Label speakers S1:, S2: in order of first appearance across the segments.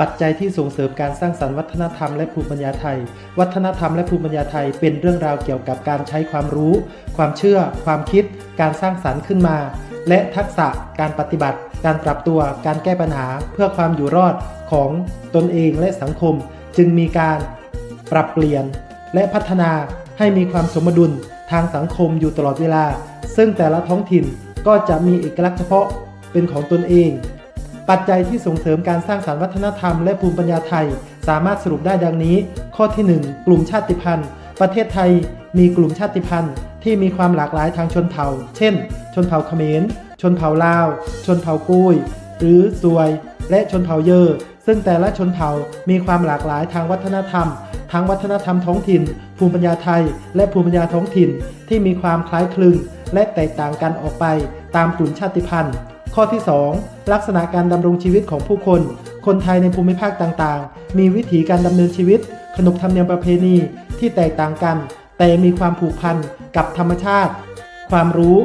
S1: ปัจจัยที่ส่งเสริมการสร้างสรรค์วัฒนธรรมและภูมิปัญญาไทย วัฒนธรรมและภูมิปัญญาไทย เป็นเรื่องราวเกี่ยวกับการใช้ความรู้ ความเชื่อ ความคิด การสร้างสรรค์ขึ้นมา และทักษะการปฏิบัติ การปรับตัว การแก้ปัญหา เพื่อความอยู่รอดของตนเองและสังคม จึงมีการปรับเปลี่ยน และพัฒนาให้มีความสมดุลทางสังคมอยู่ตลอดเวลา ซึ่งแต่ละท้องถิ่นก็จะมีเอกลักษณ์เฉพาะเป็นของตนเอง ปัจจัยที่ส่งเสริมการสร้างสรรค์วัฒนธรรมและภูมิปัญญาไทย สามารถสรุปได้ดังนี้ ข้อที่ 1 กลุ่มชาติพันธุ์ ประเทศไทยมีกลุ่มชาติพันธุ์ ที่มีความหลากหลายทางชนเผ่า เช่น ชนเผ่าเขมร ชนเผ่าลาว ชนเผ่ากุยหรือซวย และชนเผ่าเยอซึ่งแต่ละชนเผ่ามีความหลากหลายทางวัฒนธรรม ทั้งวัฒนธรรมท้องถิ่น ภูมิปัญญาไทย และภูมิปัญญาท้องถิ่น ที่มีความคล้ายคลึง และแตกต่างกันออกไปตามกลุ่มชาติพันธุ์ ข้อที่ 2 ลักษณะการดำรงชีวิตของผู้คน คนไทยในภูมิภาคต่างๆ มีวิถีการดำเนินชีวิต ขนบธรรมเนียมประเพณีที่แตกต่างกัน แต่มีความผูกพันกับธรรมชาติ ความรู้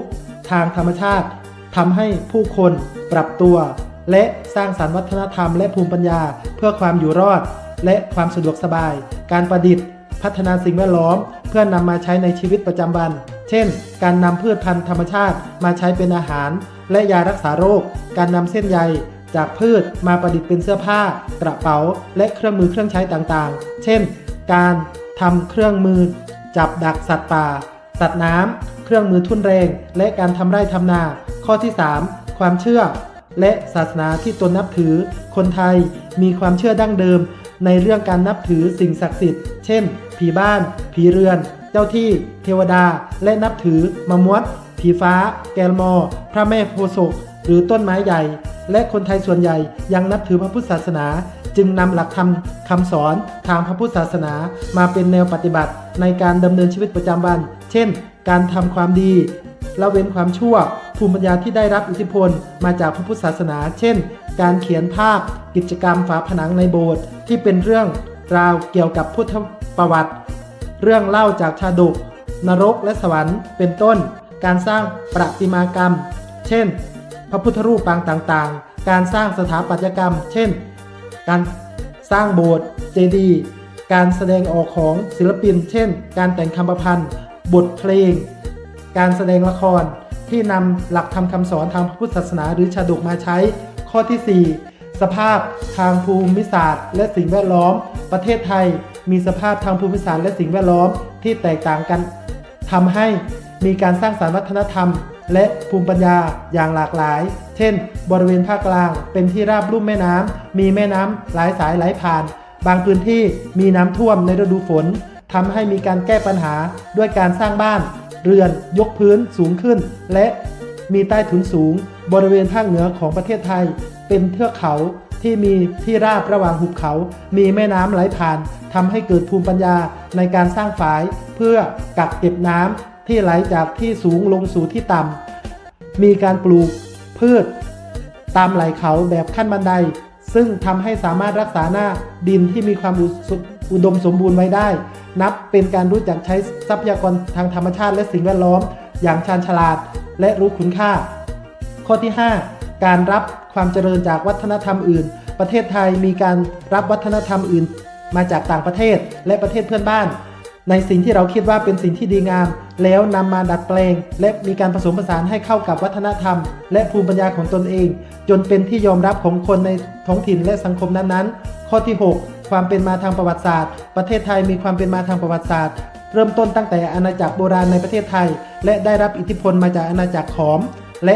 S1: ทางธรรมชาติทำให้ผู้คนปรับตัว และสร้างสรรค์วัฒนธรรมและภูมิปัญญา เพื่อความอยู่รอด และความสะดวกสบาย การประดิษฐ์ พัฒนาสิ่งแวดล้อม เพื่อนำมาใช้ในชีวิตประจำวัน เช่น การนำพืชพันธุ์ธรรมชาติมาใช้เป็นอาหาร และยารักษาโรค การนำเส้นใยจากพืชมาประดิษฐ์เป็นเสื้อผ้า กระเป๋า และเครื่องมือเครื่องใช้ต่างๆ เช่น การทำเครื่องมือ จับดักสัตว์ป่า สัตว์น้ำ เครื่องมือทุ่นแรง และการทำไร่ทำนา ข้อที่ 3 ความเชื่อ และศาสนาที่ตนนับถือ คนไทยมีความเชื่อดั้งเดิม ในเรื่องการนับถือสิ่งศักดิ์สิทธิ์ เช่น ผีบ้าน ผีเรือน เจ้าที่เทวดาและนับถือมะมวดผีฟ้า แกลมอ พระแม่โพศกหรือต้นไม้ใหญ่ และคนไทยส่วนใหญ่ยังนับถือพระพุทธศาสนา จึงนำหลักธรรมคำสอนทางพระพุทธศาสนามาเป็นแนวปฏิบัติในการดำเนินชีวิตประจำวัน เช่น การทำความดีละเว้นความชั่ว ภูมิปัญญาที่ได้รับอิทธิพลมาจากพระพุทธศาสนา เช่น การเขียนภาพ กิจกรรมฝาผนังในโบสถ์ที่เป็นเรื่องราวเกี่ยวกับพุทธประวัติ เรื่องเล่าจากชาดก นรกและสวรรค์ เป็นต้น การสร้างประติมากรรม เช่น พระพุทธรูปปางต่างๆ การสร้างสถาปัตยกรรม เช่น การสร้างโบสถ์เจดีย์การแสดงออกของศิลปิน เช่น การแต่งคำประพันธ์ บทเพลง การแสดงละครที่นำหลักธรรมคำสอนทางพระพุทธศาสนาหรือชาดกมาใช้ ข้อที่ 4 สภาพทางภูมิศาสตร์ และสิ่งแวดล้อม ประเทศไทย มีสภาพทางภูมิศาสตร์และสิ่งแวดล้อมที่แตกต่างกันทำให้มีการสร้างสรรค์วัฒนธรรม และภูมิปัญญาอย่างหลากหลาย เช่น บริเวณภาคกลาง เป็นที่ราบลุ่มแม่น้ำมีแม่น้ำหลายสายไหลผ่าน บางพื้นที่มีน้ำท่วมในฤดูฝนทำให้มีการแก้ปัญหาด้วยการสร้างบ้าน เรือนยกพื้นสูงขึ้น และมีใต้ถุนสูง บริเวณภาคเหนือของประเทศไทย เป็นเทือกเขา ที่มีที่ราบระหว่างหุบเขา มีแม่น้ำไหลผ่านทำให้เกิดภูมิปัญญาในการสร้างฝาย เพื่อกักเก็บน้ำที่ไหลจากที่สูงลงสู่ที่ต่ำมีการปลูกพืช ตามไหลเขาแบบขั้นบันได ซึ่งทำให้สามารถรักษาหน้าดินที่มีความอุสอุดมสมบูรณ์ไว้ได้ นับเป็นการรู้จักใช้ทรัพยากรทางธรรมชาติและสิ่งแวดล้อม อย่างชาญฉลาดและรู้คุณค่า ข้อที่ 5 การรับ ความเจริญจากวัฒนธรรมอื่น ประเทศไทยมีการรับวัฒนธรรมอื่น มาจากต่างประเทศและประเทศเพื่อนบ้าน ในสิ่งที่เราคิดว่าเป็นสิ่งที่ดีงาม แล้วนำมาดัดแปลง และมีการผสมผสานให้เข้ากับวัฒนธรรม และภูมิปัญญาของตนเอง จนเป็นที่ยอมรับของคนในท้องถิ่นและสังคมนั้นๆ ข้อที่ 6 ความเป็นมาทางประวัติศาสตร์ ประเทศไทยมีความเป็นมาทางประวัติศาสตร์ เริ่มต้นตั้งแต่อาณาจักรโบราณในประเทศไทย และได้รับอิทธิพลมาจากอาณาจักรขอม และ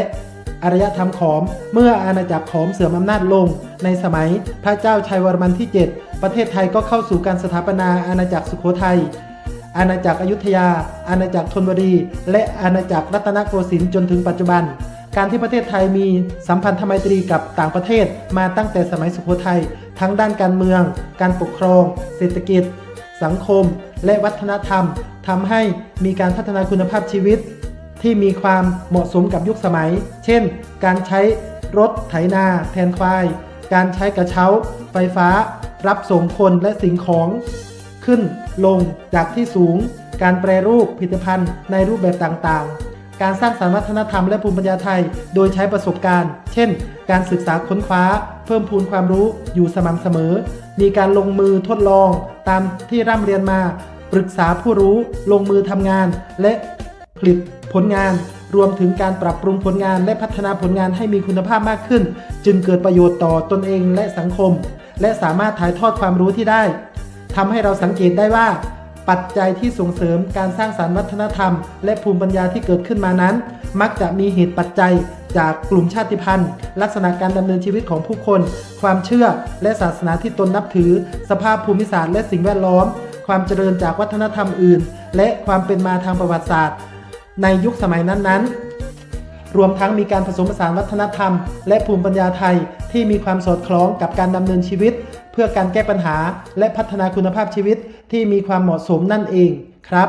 S1: อารยธรรมขอม เมื่ออาณาจักรขอมเสื่อมอำนาจลง ในสมัยพระเจ้าชัยวรมันที่ 7 ประเทศไทยก็เข้าสู่การสถาปนาอาณาจักรสุโขทัย อาณาจักรอยุธยา อาณาจักรธนบุรี และอาณาจักรรัตนโกสินทร์จนถึงปัจจุบัน การที่ประเทศไทยมีสัมพันธไมตรีกับต่างประเทศมาตั้งแต่สมัยสุโขทัยทั้งด้านการเมือง การปกครอง เศรษฐกิจ สังคม และวัฒนธรรมทำให้มีการพัฒนาคุณภาพชีวิต ที่มีความเหมาะสมกับยุคสมัย เช่น การใช้รถไถนาแทนควาย การใช้กระเช้า ไฟฟ้า รับส่งคนและสิ่งของ ขึ้นลงจากที่สูง การแปรรูปผลิตภัณฑ์ในรูปแบบต่างๆ การสร้างสรรค์วัฒนธรรมและภูมิปัญญาไทย โดยใช้ประสบการณ์ เช่น การศึกษาค้นคว้า เพิ่มพูนความรู้อยู่สม่ำเสมอ มีการลงมือทดลองตามที่ร่ำเรียนมา ปรึกษาผู้รู้ ลงมือทำงานและผลิต ผลงาน รวมถึงการปรับปรุงผลงานและพัฒนาผลงานให้มีคุณภาพมากขึ้น จึงเกิดประโยชน์ต่อตนเองและสังคม และสามารถถ่ายทอดความรู้ที่ได้ทำให้เราสังเกตได้ว่า ปัจจัยที่ส่งเสริมการสร้างสารรค์วัฒนธรรม และภูมิปัญญาที่เกิดขึ้นมานั้น มักจะมีเหตุปัจจัยจากกลุ่มชาติพันธุ์ ลักษณะการดำเนินชีวิตของผู้คน ความเชื่อและศาสนาที่ตนนับถือ สภาพภูมิศาสตร์และสิ่งแวดล้อม ความเจริญจากวัฒนธรรมอื่น และความเป็นมาทางประวัติศาสตร์ ในยุคสมัยนั้นๆ รวมทั้งมีการผสมผสานวัฒนธรรม และภูมิปัญญาไทยที่มีความสอดคล้องกับการดำเนินชีวิต เพื่อการแก้ปัญหาและพัฒนาคุณภาพชีวิตที่มีความเหมาะสมนั่นเองครับ